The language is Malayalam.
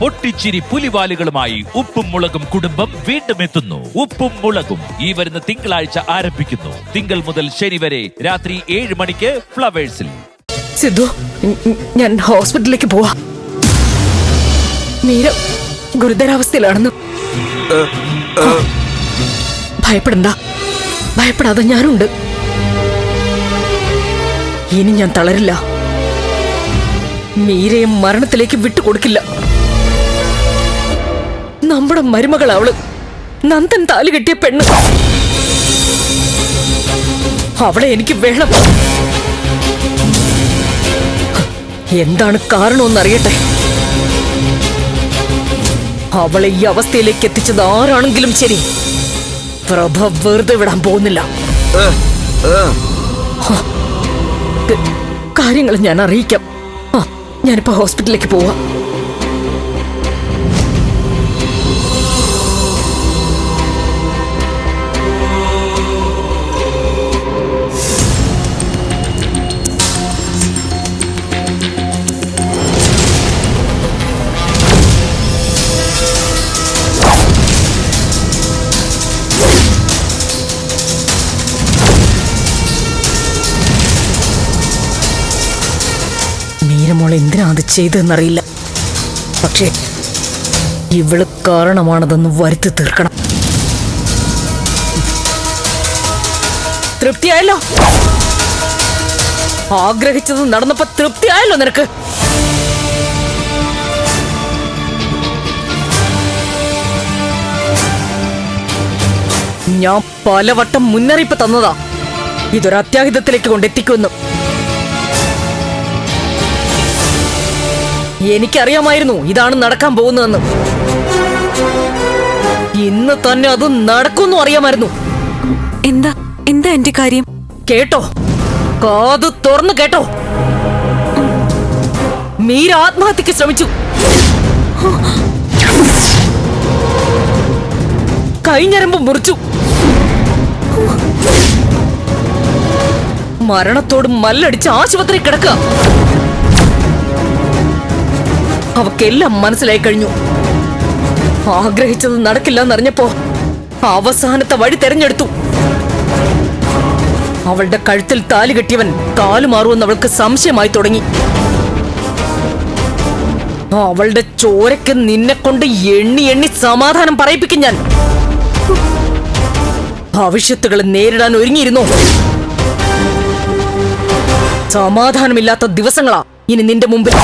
പൊട്ടിച്ചിരി പുലിവാലുകളുമായി ഉപ്പും മുളകും കുടുംബം വീണ്ടും എത്തുന്നു. ഉപ്പും മുളകും ഈ വരുന്ന തിങ്കളാഴ്ച ആരംഭിക്കുന്നു. തിങ്കൾ മുതൽ ശനി വരെ രാത്രി ഏഴ് മണിക്ക് ഫ്ലവേഴ്സിൽ. സിദ്ധു ഞാൻ ഹോസ്പിറ്റലിലേക്ക് പോവാ. മീര ഗുരുതരാവസ്ഥയിലാണെന്ന്. ഭയപ്പെടണ്ട. ഭയപ്പെടാതെ ഞാനുണ്ട്. ഇനി ഞാൻ തളരില്ല. മീരയെ മരണത്തിലേക്ക് വിട്ടുകൊടുക്കില്ല. നമ്മുടെ മരുമകൾ അവൾ. നന്ദൻ താലി കെട്ടിയ പെണ്ണ്. അവളെ എനിക്ക് വേണം. എന്താണ് കാരണമെന്നറിയട്ടെ? അവളെ ഈ അവസ്ഥയിലേക്ക് എത്തിച്ചത് ആരാണെങ്കിലും ശരി. പ്രഭ വെറുതെ വിടാൻ പോകുന്നില്ല. കാര്യങ്ങൾ ഞാൻ അറിയിക്കാം. ആ ഞാനിപ്പോ ഹോസ്പിറ്റലിലേക്ക് പോവാം. മീരമോൾ എന്തിനാ അത് ചെയ്തതെന്നറിയില്ല. പക്ഷേ ഇവൾ കാരണമാണതെന്ന് വരുത്തി തീർക്കണം. തൃപ്തിയായല്ലോ? ആഗ്രഹിച്ചത് നടന്നപ്പോ തൃപ്തിയായല്ലോ നിനക്ക്? ഞാൻ പലവട്ടം മുന്നറിയിപ്പ് തന്നതാ. ഇതൊരു അത്യാഹിതത്തിലേക്ക് കൊണ്ടെത്തിക്കുമെന്ന്. എനിക്കറിയാമായിരുന്നു ഇതാണ് നടക്കാൻ പോകുന്നതെന്ന്. ഇന്ന് തന്നെ അത് നടക്കുമെന്നും അറിയാമായിരുന്നു. എന്താ? എന്താ എന്റെ കാര്യം? കേട്ടോ. കാത് തുറന്നു കേട്ടോ. മീര ആത്മഹത്യക്ക് ശ്രമിച്ചു. കൈഞ്ഞരമ്പ് മുറിച്ചു. മരണത്തോട് മല്ലടിച്ച് ആശുപത്രി കിടക്കുക. അവക്കെല്ലാം മനസ്സിലായി കഴിഞ്ഞു. ആഗ്രഹിച്ചത് നടക്കില്ല എന്നറിഞ്ഞപ്പോ അവസാനത്തെ വഴി തെരഞ്ഞെടുത്തു. അവളുടെ കഴുത്തിൽ താലി കെട്ടിയവൻ താലുമാറുമെന്ന് അവൾക്ക് സംശയമായി തുടങ്ങി. അവളുടെ ചോരക്ക് നിന്നെ കൊണ്ട് എണ്ണി എണ്ണി സമാധാനം പറയിപ്പിക്കും ഞാൻ. ഭവിഷ്യത്തുകളെ നേരിടാൻ ഒരുങ്ങിയിരുന്നു? സമാധാനമില്ലാത്ത ദിവസങ്ങളാ ഇനി നിന്റെ മുമ്പിൽ.